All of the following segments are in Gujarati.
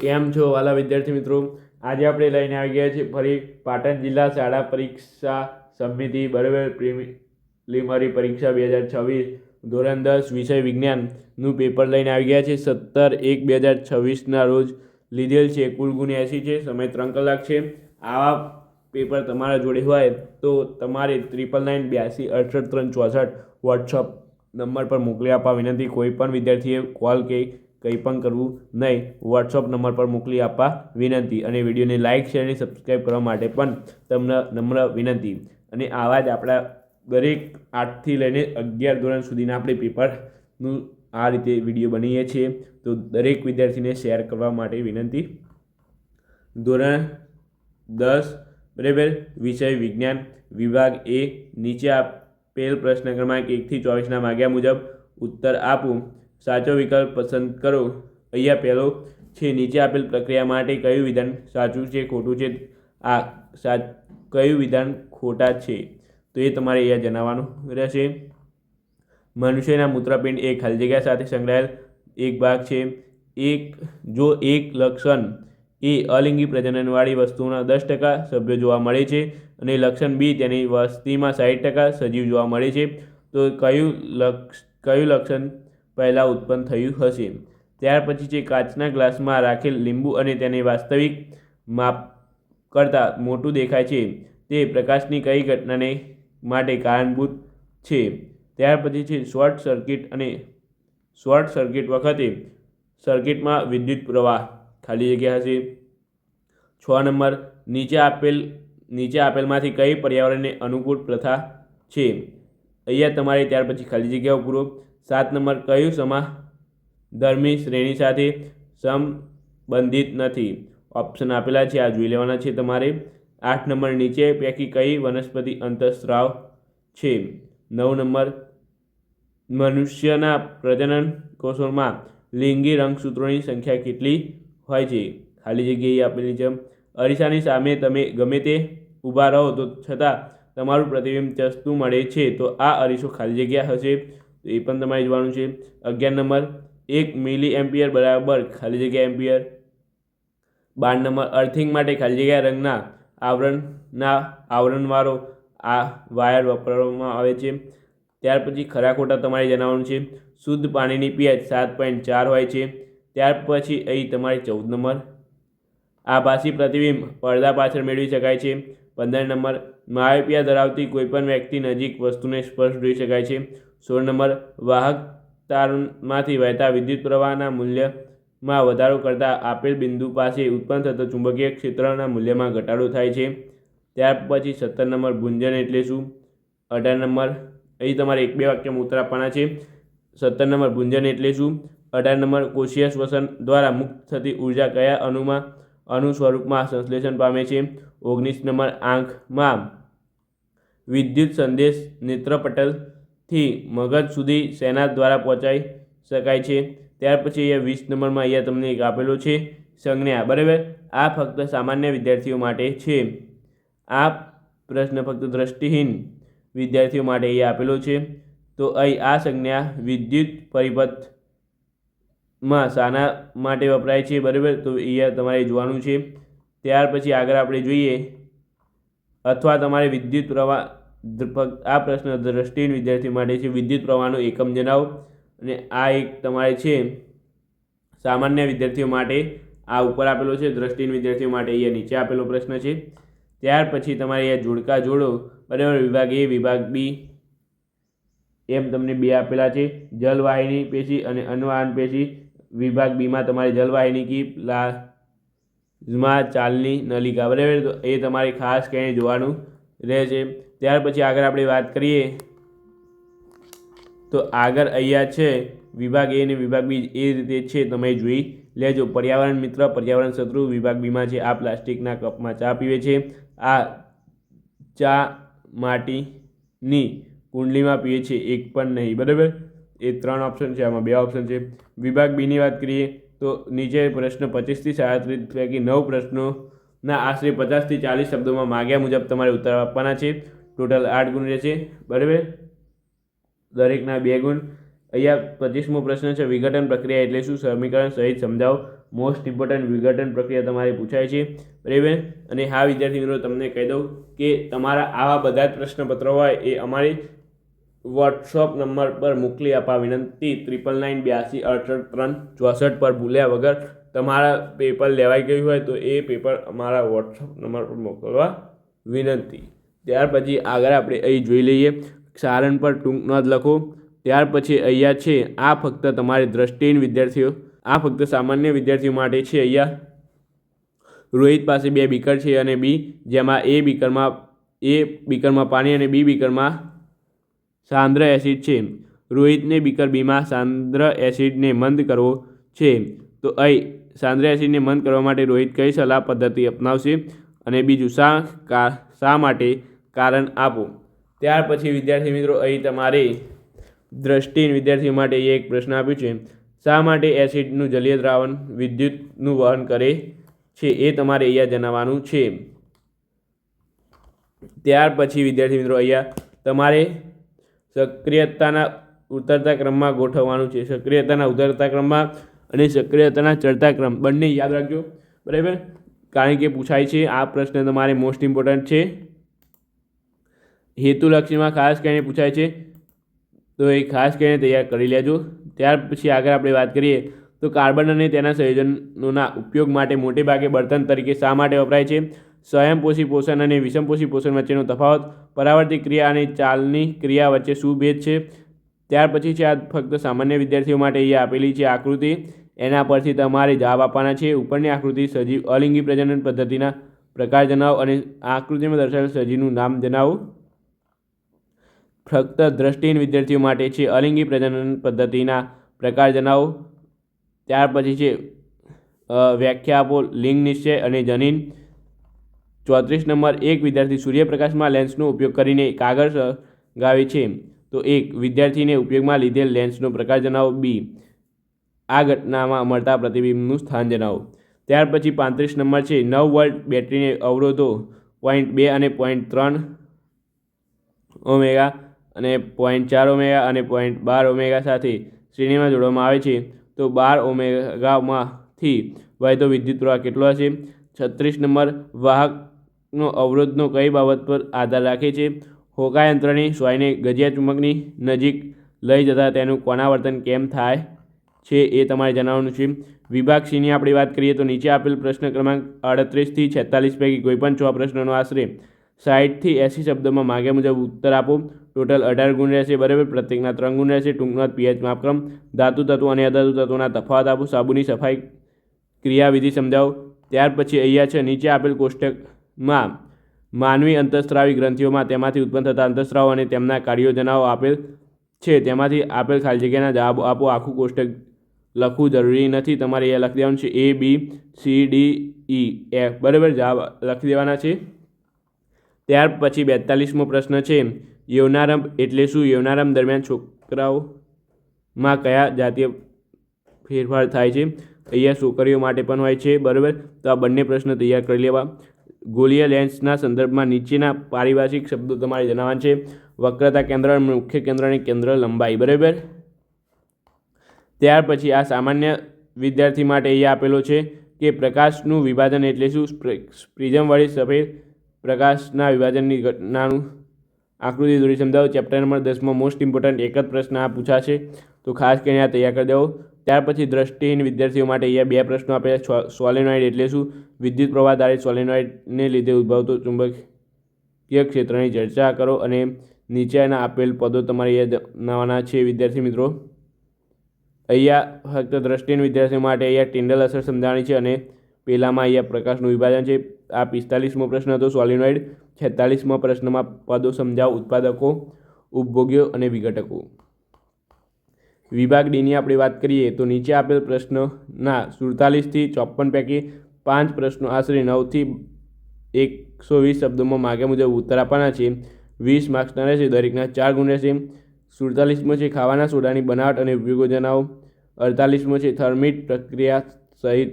કેમ છો વાલા વિદ્યાર્થી મિત્રો? આજે આપણે લઈને આવી ગયા છીએ ફરી પાટણ જિલ્લા શાળા પરીક્ષા સમિતિ બરાબર પ્રિલિમરી પરીક્ષા બે હજાર છવ્વીસ ધોરણ દસ વિષય વિજ્ઞાનનું પેપર લઈને આવી ગયા છે સત્તર એક બે હજાર છવ્વીસના રોજ લીધેલ છે. કુલ ગુણ એંસી છે. સમય ત્રણ કલાક છે. આવા પેપર તમારા જોડે હોય તો તમારે ત્રિપલ નાઇન બ્યાસી અડસઠ ત્રણ ચોસઠ વોટ્સઅપ નંબર પર મોકલી આપવા વિનંતી. કોઈ પણ વિદ્યાર્થીએ કોલ કે કંઈ પણ કરવું નહીં વોટ્સઅપ નંબર પર મોકલી આપવા વિનંતી અને વિડીયોને લાઇક શેર અને સબસ્ક્રાઈબ કરવા માટે પણ તમને નમ્ર વિનંતી. અને આવા જ આપણા દરેક આઠથી લઈને અગિયાર ધોરણ સુધીના આપણે પેપરનું આ રીતે વીડિયો બનાવીએ છીએ. તો દરેક વિદ્યાર્થીને શેર કરવા માટે વિનંતી. ધોરણ દસ, બરાબર, વિષય વિજ્ઞાન વિભાગ એ નીચે આપેલ પ્રશ્ન ક્રમાંક એકથી ચોવીસના માગ્યા મુજબ ઉત્તર આપું. સાચો વિકલ્પ પસંદ કરો. અહીંયા પહેલો છે, નીચે આપેલ પ્રક્રિયા માટે કયું વિધાન સાચું છે, ખોટું છે? આ સા, કયું વિધાન ખોટા છે? તો એ તમારે અહીંયા જણાવવાનું રહેશે. મનુષ્યના મૂત્રપિંડ એ ખાલી જગ્યા સાથે સંકળાયેલ એક ભાગ છે. એક, જો એક લક્ષણ એ અલિંગી પ્રજનનવાળી વસ્તુના દસ ટકા સભ્યો જોવા મળે છે અને લક્ષણ બી તેની વસ્તીમાં સાઠ ટકા સજીવ જોવા મળે છે, તો કયું લક્ષ, કયું લક્ષણ પહેલાં ઉત્પન્ન થયું હશે. ત્યાર પછી છે કાચના ગ્લાસમાં રાખેલ લીંબુ અને તેને વાસ્તવિક માપ કરતાં મોટું દેખાય છે, તે પ્રકાશની કઈ ઘટનાને માટે કારણભૂત છે. ત્યાર પછી છે, શોર્ટ સર્કિટ અને શોર્ટ સર્કિટ વખતે સર્કિટમાં વિદ્યુત પ્રવાહ ખાલી જગ્યા હશે. છ નંબર, નીચે આપેલ, નીચે આપેલમાંથી કઈ પર્યાવરણને અનુકૂળ પ્રથા છે? અહીંયા તમારે ત્યાર પછી ખાલી જગ્યાઓ પૂરો સાત નંબર કયું સમા ધર્મી શ્રેણી સાથે સંબંધિત નથી? ઓપ્શન આપેલા છે, આ જોઈ લેવાના છે તમારે. આઠ નંબર નીચે પૈકી કઈ વનસ્પતિ અંતઃસ્રાવ છે? નવ નંબર મનુષ્યના પ્રજનન કોષોમાં લિંગી રંગસૂત્રોની સંખ્યા કેટલી હોય છે? ખાલી જગ્યાએ આપેલી છે અરીસાની સામે તમે ગમે તે ઊભા રહો તો છતાં તમારું પ્રતિબિંબ ચસતું મળે છે. તો આ અરીસો ખાલી જગ્યા હશે. તો એ પણ તમારે જોવાનું છે. અગિયાર નંબર, એક મિલી એમ્પિયર બરાબર ખાલી જગ્યા એમ્પિયર. બાર નંબર, અર્થિંગ માટે ખાલી જગ્યા રંગના આવરણના આવરણવાળો આ વાયર વાપરવામાં આવે છે. ત્યાર પછી ખરા ખોટા તમારે જણાવવાનું છે. શુદ્ધ પાણીની પીએચ સાત પોઈન્ટ ચાર હોય છે. ત્યાર પછી અહીં તમારે ચૌદ નંબર. આભાસી પ્રતિબિંબ પડદા પાછળ મેળવી શકાય છે. પંદર નંબર માયોપિયા ધરાવતી કોઈપણ વ્યક્તિ નજીક વસ્તુને સ્પર્શ જોઈ શકાય છે. સોળ નંબર, વાહક તારમાંથી વહેતા વિદ્યુત પ્રવાહના મૂલ્યમાં વધારો કરતાં આપેલ બિંદુ પાસે ઉત્પન્ન થતો ચુંબકીય ક્ષેત્રના મૂલ્યમાં ઘટાડો થાય છે. ત્યાર પછી સત્તર નંબર ગુંજન એટલે શું? અઢાર નંબર, અહીં તમારે એક બે વાક્યમાં ઉત્તર આપવાના છે. સત્તર નંબર ગુંજન એટલે શું? અઢાર નંબર, કોશિયસ શ્વસન દ્વારા મુક્ત થતી ઊર્જા કયા અણુમાં અણુ સ્વરૂપમાં સંશ્લેષણ પામે છે. ઓગણીસ નંબર આંખમાં વિદ્યુત સંદેશ નેત્રપટલથી મગજ સુધી શેના દ્વારા પહોંચાઈ શકાય છે. ત્યાર પછી અહીંયા વીસ નંબરમાં અહીંયા તમને એક આપેલો છે. સંજ્ઞા, બરાબર? આ ફક્ત સામાન્ય વિદ્યાર્થીઓ માટે છે. આ પ્રશ્ન ફક્ત દ્રષ્ટિહીન વિદ્યાર્થીઓ માટે અહીંયા આપેલો છે. તો અહીં આ સંજ્ઞા વિદ્યુત પરિપથમાં શાના માટે વપરાય છે, બરાબર? તો અહીંયા તમારે જોવાનું છે. ત્યાર પછી આગળ આપણે જોઈએ, અથવા તમારે વિદ્યુત પ્રવાહ આ પ્રશ્ન દ્રષ્ટિહીન વિદ્યાર્થી માટે છે. વિદ્યુત પ્રવાહનો એકમ જણાવો. અને આ એક તમારે છે, સામાન્ય વિદ્યાર્થીઓ માટે આ ઉપર આપેલો છે. દ્રષ્ટિહીન વિદ્યાર્થીઓ માટે અહીંયા નીચે આપેલો પ્રશ્ન છે. ત્યાર પછી તમારે અહીંયા જોડકા જોડો, બરાબર? વિભાગ એ, વિભાગ બી, એમ તમને બે આપેલા છે. જલવાહિની પેશી અને અન્વાહન પેશી. વિભાગ બીમાં તમારી જલવાહિની કી પ્લાઝમા ચાલની નલિકા, બરાબર? તો એ તમારે ખાસ કરીને જોવાનું રહેશે. ત્યાર પછી આગળ આપણે વાત કરીએ. તો આગળ અહીંયા છે, વિભાગ એ અને વિભાગ બી એ રીતે છે, તમે જોઈ લેજો. પર્યાવરણ મિત્ર, પર્યાવરણ શત્રુ, વિભાગ બીમાં છે, આ પ્લાસ્ટિકના કપમાં ચા પીવે છે. આ ચા માટીની કુંડલીમાં પીએ છે, એક પણ નહીં, બરાબર? એ ત્રણ ઓપ્શન છે, આમાં બે ઓપ્શન છે. વિભાગ બીની વાત કરીએ, તો નીચે પ્રશ્ન પચીસથી સાડત્રીસ પૈકી નવ પ્રશ્નોના આશરે પચાસથી ચાલીસ શબ્દોમાં માગ્યા મુજબ તમારે ઉત્તર આપવાના છે. ટોટલ આઠ ગુણ રહેશે, બરાબર? દરેકના બે ગુણ. અહીંયા પચીસમો પ્રશ્ન છે, વિઘટન પ્રક્રિયા એટલે શું? સમીકરણ સહિત સમજાવો. મોસ્ટ ઇમ્પોર્ટન્ટ વિઘટન પ્રક્રિયા તમારે પૂછાય છે, બરાબર? અને હા, વિદ્યાર્થી મિત્રો, તમને કહી દઉં કે તમારા આવા બધા જ પ્રશ્નપત્રો હોય એ અમારી વોટ્સઅપ નંબર પર મોકલી આપવા વિનંતી. ત્રિપલ નાઇન બ્યાસી અડસઠ ત્રણ ચોસઠ પર ભૂલ્યા વગર તમારા પેપર લેવાઈ ગયું હોય તો એ પેપર અમારા વોટ્સઅપ નંબર પર મોકલવા વિનંતી. ત્યાર પછી આગળ આપણે અહીં જોઈ લઈએ. સારણ પર ટૂંક નોંધ લખો. ત્યાર પછી અહીંયા છે, આ ફક્ત તમારી દ્રષ્ટિહીન વિદ્યાર્થીઓ. આ ફક્ત સામાન્ય વિદ્યાર્થીઓ માટે છે અહીંયા. રોહિત પાસે બે બીકર છે અને બી, જેમાં એ બીકરમાં એ બીકરમાં પાણી અને બી બીકરમાં સાંદ્ર એસિડ છે. રોહિતને બીકરબીમાં સાંદ્ર એસિડને મંદ કરવો છે. તો અહીં સાંદ્ર એસિડને મંદ કરવા માટે રોહિત કઈ સલાહ પદ્ધતિ અપનાવશે? અને બીજું, શા કા, શા માટે કારણ આપો? ત્યાર પછી, વિદ્યાર્થી મિત્રો, અહીં તમારે દ્રષ્ટિહીન વિદ્યાર્થીઓ માટે એક પ્રશ્ન આપ્યો છે. શા માટે એસિડનું જલીય દ્રાવણ વિદ્યુતનું વહન કરે છે એ તમારે અહીંયા જણાવવાનું છે. ત્યાર પછી, વિદ્યાર્થી મિત્રો, અહીંયા તમારે સક્રિયતાના ઉતરતા ક્રમમાં ગોઠવવાનું છે. સક્રિયતાના ઉતરતા ક્રમમાં અને સક્રિયતાના ચડતા ક્રમ બંને યાદ રાખજો. બરાબર? કારણ કે પૂછાય છે, આ પ્રશ્ન તમારે મોસ્ટ ઇમ્પોર્ટન્ટ છે. હેતુલક્ષીમાં ખાસ કરીને પૂછાય છે, તો એ ખાસ કરીને તૈયાર કરી લેજો. ત્યાર પછી આગળ આપણે વાત કરીએ, તો કાર્બન અને તેના સંયોજનોના ઉપયોગ માટે મોટે ભાગે બળતણ તરીકે શા માટે વપરાય છે? સ્વયંપોષી પોષણ અને વિષમપોષી પોષણ વચ્ચેનો તફાવત પરાવર્તિત ક્રિયા અને ચાલની ક્રિયા વચ્ચે શું ભેદ છે? ત્યાર પછી છે આ ફક્ત સામાન્ય વિદ્યાર્થીઓ માટે એ આપેલી છે આકૃતિ. એના પરથી તમારે જવાબ આપવાના છે. ઉપરની આકૃતિ સજીવ અલિંગી પ્રજનન પદ્ધતિના પ્રકાર જણાવો અને આકૃતિમાં દર્શાવેલ સજીવનું નામ જણાવો. ફક્ત દ્રષ્ટિહીન વિદ્યાર્થીઓ માટે છે અલિંગી પ્રજનન પદ્ધતિના પ્રકાર જણાવો. ત્યાર પછી છે વ્યાખ્યા આપો લિંગ નિશ્ચય અને જનીન. ચોત્રીસ નંબર એક વિદ્યાર્થી સૂર્યપ્રકાશમાં લેન્સનો ઉપયોગ કરીને કાગળ સળગાવે છે. તો એક, વિદ્યાર્થીને ઉપયોગમાં લીધેલ લેન્સનો પ્રકાર જણાવો. બી, આ ઘટનામાં મળતા પ્રતિબિંબનું સ્થાન જણાવો. ત્યાર પછી પાંત્રીસ નંબર છે, નવ વોલ્ટ બેટરીને અવરોધો પોઈન્ટ બે અને પોઈન્ટ ત્રણ ઓમેગા અને પોઈન્ટ ચાર ઓમેગા અને પોઈન્ટ બાર ઓમેગા સાથે શ્રેણીમાં જોડવામાં આવે છે. તો બાર ઓમેગામાંથી વહેતો વિદ્યુત પ્રવાહ કેટલો હશે? છત્રીસ નંબર વાહકનો અવરોધનો કઈ બાબત પર આધાર રાખે છે? હોકાયંત્રની સ્વાયને ગજિયા ચુંબકની નજીક લઈ જતાં તેનું કોનાવર્તન કેમ થાય છે એ તમારે જણાવવાનું છે. વિભાગ સીની આપણે વાત કરીએ તો નીચે આપેલ પ્રશ્ન ક્રમાંક અડત્રીસથી છેતાલીસ પૈકી કોઈપણ છ પ્રશ્નોનો આશરે સાઠથી એંસી શબ્દોમાં માગ્યા મુજબ ઉત્તર આપો. ટોટલ અઢાર ગુણ રહેશે, બરાબર. પ્રત્યેકના ત્રણ ગુણ રહેશે. ટૂંકમાં પીએચ માપક્રમ, ધાતુ તત્વો અને અધાતુ તત્વોના તફાવત આપો. સાબુની સફાઈ ક્રિયાવિધિ સમજાવો. ત્યાર પછી અહીંયા છે, નીચે આપેલ કોષ્ટકમાં માનવી અંતઃસ્ત્રાવી ગ્રંથિઓમાં તેમાંથી ઉત્પન્ન થતા અંતઃસ્ત્રાવો અને તેમના કાર્યો જણાવો આપેલ છે. તેમાંથી આપેલ ખાલી જગ્યાના જવાબ આપો. આખું કોષ્ટક લખવું જરૂરી નથી. તમારે એ લખી દેવાનું છે A B C D E F બરાબર જવાબ લખી દેવાના છે. ત્યાર પછી બેતાલીસમો પ્રશ્ન છે, યવનારંભ એટલે શું? યવનારંભ દરમિયાન છોકરાઓમાં કયા જાતીય ફેરફાર થાય છે? અહીંયા છોકરીઓ માટે પણ હોય છે. બરાબર? તો આ બંને પ્રશ્ન તૈયાર કરી લેવા. ગોલીય લેન્સના સંદર્ભમાં નીચેના પારિભાષિક શબ્દો તમારે જણાવવાના છે. વક્રતા કેન્દ્ર, મુખ્ય કેન્દ્ર અને કેન્દ્ર લંબાઈ, બરાબર? ત્યાર પછી આ સામાન્ય વિદ્યાર્થી માટે અહીંયા આપેલો છે કે પ્રકાશનું વિભાજન એટલે શું? પ્રિઝમવાળી સફેદ પ્રકાશના વિભાજનની ઘટનાનું આકૃતિ દોરી સમજાવો. ચેપ્ટર નંબર દસમાં મોસ્ટ ઇમ્પોર્ટન્ટ એક જ પ્રશ્ન આ પૂછાશે. તો ખાસ કરીને આ તૈયાર કરી દેવો. ત્યાર પછી દ્રષ્ટિહીન વિદ્યાર્થીઓ માટે અહીંયા બે પ્રશ્નો આપેલા સોલેનોઇડ એટલે શું? વિદ્યુત પ્રવાહ ધારિત સોલેનોઇડને લીધે ઉદ્ભવતો ચુંબકીય ક્ષેત્રની ચર્ચા કરો અને નીચેના આપેલ પદો તમારે અહીંયા જણાવવાના છે. વિદ્યાર્થી મિત્રો, અહીંયા ફક્ત દ્રષ્ટિહીન વિદ્યાર્થીઓ માટે અહીંયા ટિન્ડલ અસર સમજાવવાની છે અને પહેલામાં અહીંયા પ્રકાશનું વિભાજન છે. આ પિસ્તાલીસમો પ્રશ્ન હતો. સોલિનોઇડ છેતાલીસમો પ્રશ્નમાં પદો સમજાવ, ઉત્પાદકો ઉપભોગ્યો અને વિઘટકો. વિભાગ ડીની આપણે વાત કરીએ તો નીચે આપેલ પ્રશ્નના સુડતાલીસથી ચોપન પૈકી પાંચ પ્રશ્નો આશરે નવથી એકસો વીસ શબ્દોમાં માગ્યા મુજબ ઉત્તર આપવાના છે. વીસ માર્ક્સના રહેશે, દરેકના ચાર ગુણ રહેશે. સુડતાલીસમો છે ખાવાના સોડાની બનાવટ અને ઉપયોગો જણાવો. અડતાલીસમો છે થર્મિટ પ્રક્રિયા સહિત,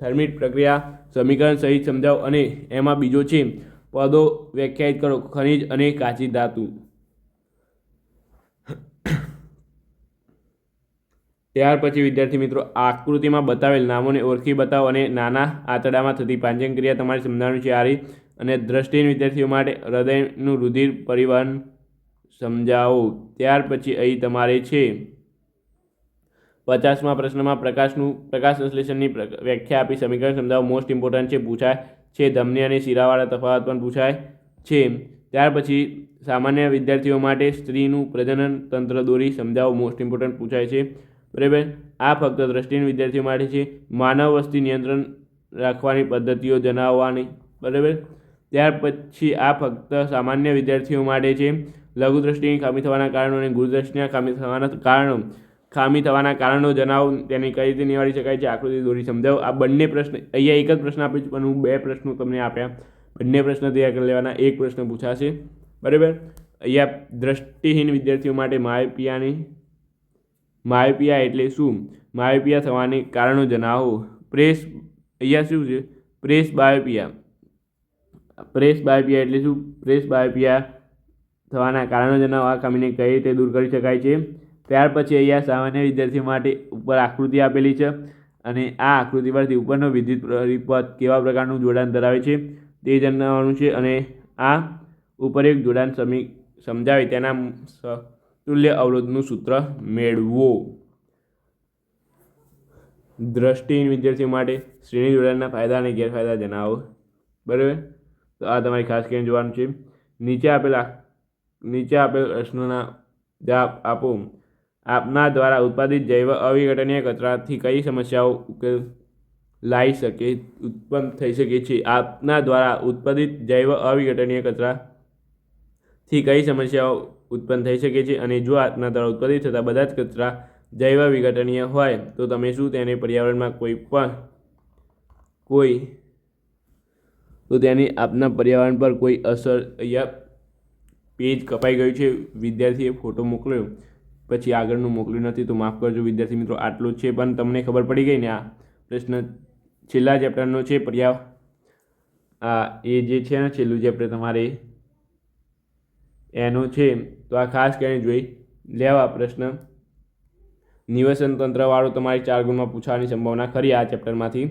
થર્મિટ પ્રક્રિયા સમીકરણ સહિત સમજાવો અને એમાં બીજો છે. પદો વ્યાખ્યાયિત કરો, ખનિજ અને કાચી ધાતુ. ત્યાર પછી વિદ્યાર્થી મિત્રો આકૃતિમાં બતાવેલ નામોને ઓળખી બતાવો અને નાના આંતરડામાં થતી પાંચન ક્રિયા તમારે સમજાવવાની છે આ રીત અને દ્રષ્ટિહીન વિદ્યાર્થીઓ માટે હૃદયનું રુધિર પરિવહન સમજાવો. ત્યાર પછી અહીં તમારે છે પચાસમાં પ્રશ્નમાં પ્રકાશનું પ્રકાશ સંશ્લેષણની વ્યાખ્યા આપી. સમીકરણ સમજાવો. મોસ્ટ ઇમ્પોર્ટન્ટ છે, પૂછાય છે. ધમની અને શિરાવાળા તફાવત પણ પૂછાય છે. ત્યાર પછી સામાન્ય વિદ્યાર્થીઓ માટે સ્ત્રીનું પ્રજનન તંત્ર દોરી સમજાવો. મોસ્ટ ઇમ્પોર્ટન્ટ પૂછાય છે. બરાબર? આ ફક્ત દ્રષ્ટિહીન વિદ્યાર્થીઓ માટે છે. માનવ વસ્તી નિયંત્રણ રાખવાની પદ્ધતિઓ જણાવવાની. બરાબર? ત્યાર પછી આ ફક્ત સામાન્ય વિદ્યાર્થીઓ માટે છે. લઘુ દ્રષ્ટિની ખામી થવાના કારણો અને ગુરુદ્રષ્ટિના ખામી થવાના કારણો. ખામી થવાના કારણો જણાવો. તેની કઈ રીતે નિવારી શકાય છે? આકૃતિ દોરી સમજાવો. આ બંને પ્રશ્ન, અહીંયા એક જ પ્રશ્ન આપ્યો છે, પણ હું બે પ્રશ્નો તમને આપ્યા. બંને પ્રશ્ન તૈયાર કરી લેવાના. એક પ્રશ્ન પૂછાશે. બરાબર? અહીંયા દ્રષ્ટિહીન વિદ્યાર્થીઓ માટે માયોપિયાની માયોપિયા એટલે શું? માયોપિયા થવાને કારણો જણાવો. પ્રેસ, અહીંયા શું છે? પ્રેસ બાયોપિયા પ્રેસ બાયોપિયા એટલે શું? પ્રેસ બાયોપિયા થવાના કારણો જણાવો. આ ખામીને કઈ રીતે દૂર કરી શકાય છે? ત્યાર પછી અહીંયા સામાન્ય વિદ્યાર્થીઓ માટે ઉપર આકૃતિ આપેલી છે અને આ આકૃતિ પરથી ઉપરનો વિદ્યુત પરિપથ કેવા પ્રકારનું જોડાણ ધરાવે છે તે જણાવવાનું છે અને આ ઉપર એક જોડાણ સમી, સમજાવી તેના તુલ્ય અવરોધનું સૂત્ર મેળવો. દ્રષ્ટિહીન વિદ્યાર્થીઓ માટે શ્રેણી જોડાણના ફાયદા અને ગેરફાયદા જણાવો. બરાબર? તો આ તમારી ખાસ કરીને જોવાનું છે. નીચે આપેલા નીચે આપેલ પ્રશ્નોના જવાબ આપો. આપના દ્વારા ઉત્પાદિત જૈવ અવિઘટનીય કચરાથી કઈ સમસ્યાઓ ઉકેલ લાવી શકે, ઉત્પન્ન થઈ શકે છે? આપના દ્વારા ઉત્પાદિત જૈવ અવિઘટનીય કચરાથી કઈ સમસ્યાઓ ઉત્પન્ન થઈ શકે છે અને જો આપના દ્વારા ઉત્પાદિત થતા બધા જ કચરા જૈવ વિઘટનીય હોય, તો તમે શું તેને પર્યાવરણમાં કોઈ પણ, કોઈ, તો તેની આપના પર્યાવરણ પર કોઈ અસર અહીંયા પેજ કપાઈ ગયું છે? વિદ્યાર્થીએ ફોટો મોકલ્યો. પછી આગળનું મોકલ્યું નથી, તો માફ કરજો વિદ્યાર્થી મિત્રો, આટલું છે, પણ તમને ખબર પડી ગઈ ને આ પ્રશ્ન છેલ્લા ચેપ્ટરનો છે, પર્યા, આ એ જે છે ને, છેલ્લું ચેપ્ટર તમારે એનો છે, તો આ ખાસ કરીને જોઈ, લેવા પ્રશ્ન. નિવસન તંત્રવાળું તમારી ચાર ગુણમાં પૂછવાની સંભાવના ખરી આ ચેપ્ટરમાંથી.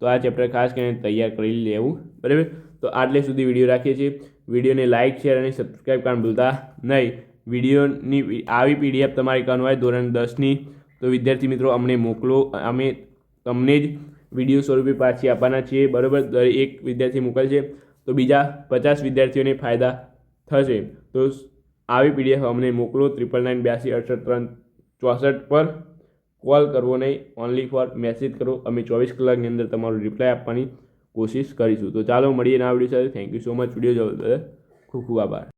તો આ ચેપ્ટર ખાસ કરીને તૈયાર કરી લેવું, બરાબર? તો આટલે સુધી વીડિયો રાખીએ છીએ. વિડીયોને લાઇક શેર અને સબસ્ક્રાઈબ કરવાનું ભૂલતા નહીં. વિડીયોની આવી પીડીએફ તમારી કનવાય ધોરણ દસની. તો વિદ્યાર્થી મિત્રો, અમને મોકલો, અમે તમને જ વીડિયો સ્વરૂપે પાછી આપવાના છીએ, બરાબર? દરેક વિદ્યાર્થી મોકલશે. તો બીજા પચાસ વિદ્યાર્થીઓને ફાયદા થશે. તો આવી પીડીએફ અમને મોકલો. ત્રિપલ નાઇન બ્યાસી અડસઠ ત્રણ ચોસઠ પર કોલ કરવો નહીં. ઓનલી ફોર મેસેજ કરો. અમે ચોવીસ કલાકની અંદર તમારો રિપ્લાય આપવાની કોશિશ કરીશું. તો ચાલો, મળીએ ના વીડિયો સાથે. Thank you so much video જોવા ખૂબ ખૂબ આભાર.